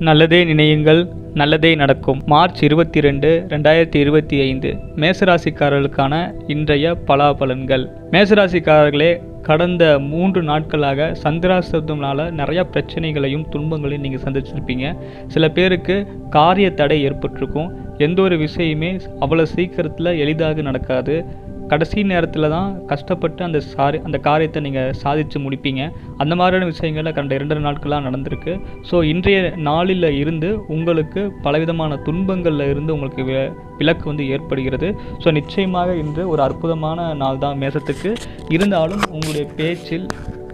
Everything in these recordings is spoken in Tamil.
நல்லதே நினையுங்கள் நல்லதே நடக்கும். மார்ச் இருபத்தி ரெண்டு ரெண்டாயிரத்தி இருபத்தி ஐந்து. மேசராசிக்காரர்களுக்கான இன்றைய பலாபலன்கள். மேசராசிக்காரர்களே கடந்த மூன்று நாட்களாக சந்திராசிரதம்னால நிறையா பிரச்சனைகளையும் துன்பங்களையும் நீங்கள் சந்திச்சிருப்பீங்க. சில பேருக்கு காரிய தடை ஏற்பட்டிருக்கும். எந்த ஒரு விஷயமே அவ்வளோ சீக்கிரத்தில் எளிதாக நடக்காது. கடைசி நேரத்தில் தான் கஷ்டப்பட்டு அந்த சாரி அந்த காரியத்தை நீங்கள் சாதித்து முடிப்பீங்க. அந்த மாதிரியான விஷயங்களில் கடந்த இரண்டு நாட்களாக நடந்திருக்கு. ஸோ இன்றைய நாளில் இருந்து உங்களுக்கு பலவிதமான துன்பங்களில் இருந்து உங்களுக்கு வி- விலக்கு வந்து ஏற்படுகிறது. ஸோ நிச்சயமாக இன்று ஒரு அற்புதமான நாள் தான் மேசத்துக்கு. இருந்தாலும் உங்களுடைய பேச்சில்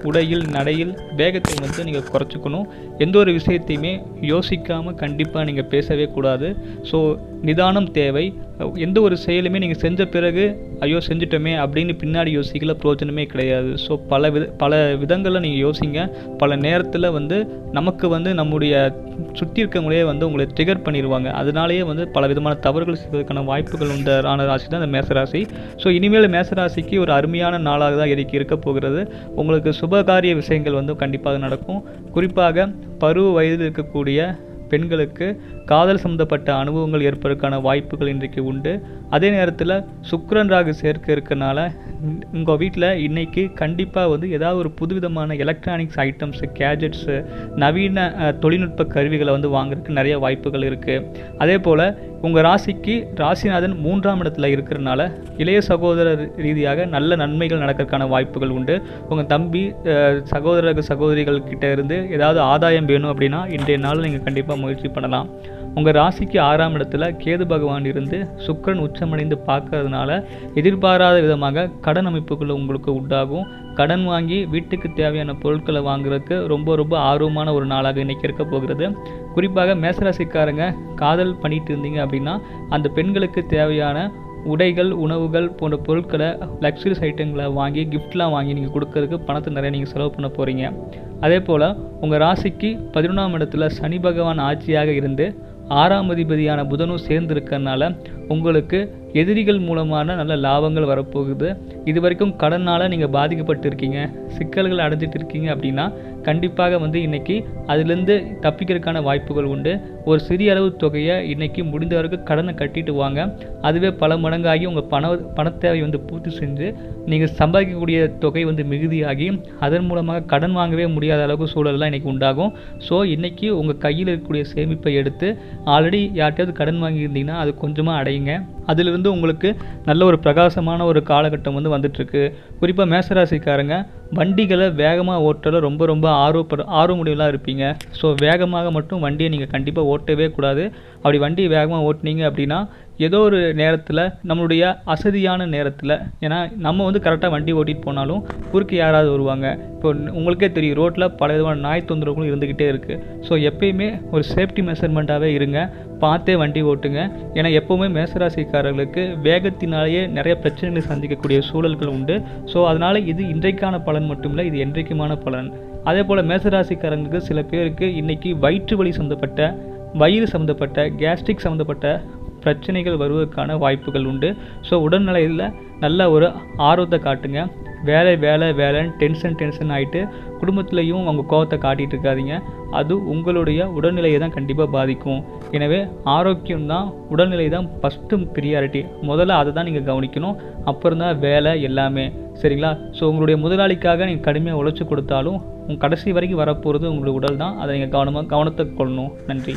உடையில் நடையில் வேகத்தை வந்து நீங்கள் குறைச்சிக்கணும். எந்த ஒரு விஷயத்தையுமே யோசிக்காமல் கண்டிப்பாக நீங்கள் பேசவே கூடாது. ஸோ நிதானம் தேவை. எந்த ஒரு செயலுமே நீங்கள் செஞ்ச பிறகு ஐயோ செஞ்சிட்டோமே அப்படின்னு பின்னாடி யோசிக்கல பிரோஜனமே கிடையாது. ஸோ பல வித பல விதங்களில் நீங்கள் யோசிங்க. பல நேரத்தில் வந்து நமக்கு வந்து நம்முடைய சுற்றி இருக்கவங்களே வந்து உங்களை ட்ரிகர் பண்ணிடுவாங்க அதனாலேயே வந்து பல விதமான தவறுகள் செய்வதற்கான வாய்ப்புகள் உண்டான ராசி தான் இந்த மேசராசி ஸோ இனிமேல் மேசராசிக்கு ஒரு அருமையான நாளாக தான் இருக்கு இருக்க போகிறது. உங்களுக்கு சுபகாரிய விஷயங்கள் வந்து கண்டிப்பாக நடக்கும். குறிப்பாக பருவ வயதில் இருக்கக்கூடிய பெண்களுக்கு காதல் சம்மந்தப்பட்ட அனுபவங்கள் ஏற்பதற்கான வாய்ப்புகள் இன்றைக்கு உண்டு. அதே நேரத்தில் சுக்கரன் ராகு சேர்க்கை இருக்கனால உங்கள் வீட்டில் இன்றைக்கி கண்டிப்பாக வந்து ஏதாவது ஒரு புதுவிதமான எலக்ட்ரானிக்ஸ் ஐட்டம்ஸு கேஜெட்ஸு நவீன தொழில்நுட்ப கருவிகளை வந்து வாங்குறதுக்கு நிறைய வாய்ப்புகள் இருக்குது அதே போல் உங்கள் ராசிக்கு ராசிநாதன் மூன்றாம் இடத்துல இருக்கிறனால இளைய சகோதரர் ரீதியாக நல்ல நன்மைகள் நடக்கிறதுக்கான வாய்ப்புகள் உண்டு. உங்கள் தம்பி அஹ், சகோதரிகள் கிட்ட இருந்து ஏதாவது ஆதாயம் வேணும் அப்படின்னா இன்றைய நாள் நீங்கள் கண்டிப்பாக முயற்சி பண்ணலாம். உங்கள் ராசிக்கு ஆறாம் இடத்துல கேது பகவான் இருந்து சுக்கிரன் உச்சமடைந்து பார்க்கறதுனால எதிர்பாராத விதமாக கடன் அமைப்புகள் உங்களுக்கு உண்டாகும். கடன் வாங்கி வீட்டுக்கு தேவையான பொருட்களை வாங்குறதுக்கு ரொம்ப ரொம்ப ஆர்வமான ஒரு நாளாக இன்றைக்கி இருக்க போகிறது. குறிப்பாக மேசராசிக்காரங்க காதல் பண்ணிட்டு இருந்தீங்க அப்படின்னா அந்த பெண்களுக்கு தேவையான உடைகள் உணவுகள் போன்ற பொருட்களை லக்ஸரிஸ் ஐட்டங்களை வாங்கி கிஃப்ட்லாம் வாங்கி நீங்கள் கொடுக்கறதுக்கு பணத்தை நிறைய நீங்கள் செலவு பண்ண போகிறீங்க அதே போல் உங்கள் ராசிக்கு பதினொன்றாம் இடத்துல சனி பகவான் ஆட்சியாக இருந்து ஆறாம் அதிபதியான புதனும் சேர்ந்துருக்கறனால உங்களுக்கு எதிரிகள் மூலமான நல்ல லாபங்கள் வரப்போகுது. இது வரைக்கும் கடனால் நீங்கள் பாதிக்கப்பட்டு இருக்கீங்க சிக்கல்கள் அடைஞ்சிட்டு இருக்கீங்க அப்படின்னா கண்டிப்பாக வந்து இன்றைக்கி அதுலேருந்து தப்பிக்கிறதுக்கான வாய்ப்புகள் உண்டு. ஒரு சிறிய அளவு தொகையை இன்றைக்கி முடிந்த வரைக்கும் கடனை கட்டிட்டு வாங்க. அதுவே பல மடங்காகி உங்கள் பண பணத்தேவை வந்து பூர்த்தி செஞ்சு நீங்கள் சம்பாதிக்கக்கூடிய தொகை வந்து மிகுதியாகி அதன் மூலமாக கடன் வாங்கவே முடியாத அளவுக்கு சூழல்லாம் இன்றைக்கி உண்டாகும். ஸோ இன்றைக்கி உங்கள் கையில் இருக்கக்கூடிய சேமிப்பை எடுத்து ஆல்ரெடி யார்கிட்டயாவது கடன் வாங்கியிருந்தீங்கன்னா அது கொஞ்சமாக அடையுங்க. அதிலிருந்து உங்களுக்கு நல்ல ஒரு பிரகாசமான ஒரு காலகட்டம் வந்து வந்துட்டுருக்கு. குறிப்பாக மேசராசிக்காரங்க வண்டிகளை வேகமாக ஓட்டுறதுல ரொம்ப ரொம்ப ஆர்வப்பட ஆர்வமுடிவெலாம் இருப்பீங்க. ஸோ வேகமாக மட்டும் வண்டியை நீங்கள் கண்டிப்பாக ஓட்டவே கூடாது. அப்படி வண்டியை வேகமாக ஓட்டுனீங்க அப்படின்னா ஏதோ ஒரு நேரத்தில் நம்மளுடைய அசதியான நேரத்தில் ஏன்னா நம்ம வந்து கரெக்டாக வண்டி ஓட்டிட்டு போனாலும் குறுக்கு யாராவது வருவாங்க. இப்போ உங்களுக்கே தெரியும் ரோட்டில் பல விதமான நாய் தொந்தரவுகளும் இருந்துக்கிட்டே இருக்குது ஸோ எப்பயுமே ஒரு சேஃப்டி மெஷர்மெண்ட்டாகவே இருங்க. பார்த்தே வண்டி ஓட்டுங்க. ஏன்னா எப்போவுமே மேசராசிக்காரர்களுக்கு வேகத்தினாலேயே நிறைய பிரச்சனைகளை சந்திக்கக்கூடிய சூழல்கள் உண்டு. ஸோ அதனால் இது இன்றைக்கான பலன் மட்டும் இல்லை இது என்றைக்குமான பலன். அதே போல் மேசராசிக்காரங்களுக்கு சில பேருக்கு இன்றைக்கி வயிற்று வலி சம்மந்தப்பட்ட வயிறு சம்மந்தப்பட்ட கேஸ்ட்ரிக் சம்மந்தப்பட்ட பிரச்சனைகள் வருவதற்கான வாய்ப்புகள் உண்டு. ஸோ உடல்நிலையில் நல்ல ஒரு ஆர்வத்தை காட்டுங்க. வேலை வேலை வேலைன்னு டென்ஷன் டென்ஷன் ஆகிட்டு குடும்பத்துலேயும் அவங்க கோவத்தை காட்டிகிட்டு இருக்காதீங்க. அது உங்களுடைய உடல்நிலையை தான் கண்டிப்பாக பாதிக்கும். எனவே ஆரோக்கியம் தான் உடல்நிலை தான் ஃபஸ்ட்டு ப்ரியாரிட்டி முதல்ல அதை தான் நீங்கள் கவனிக்கணும். அப்புறம் தான் வேலை எல்லாமே. சரிங்களா? ஸோ உங்களுடைய முதலாளிக்காக நீங்கள் கடுமையாக உழைச்சி கொடுத்தாலும் உங்கள் கடைசி வரைக்கும் வரப்போகிறது உங்களுடைய உடல் தான் அதை நீங்கள் கவனமாக கவனத்தை கொள்ளணும். நன்றி.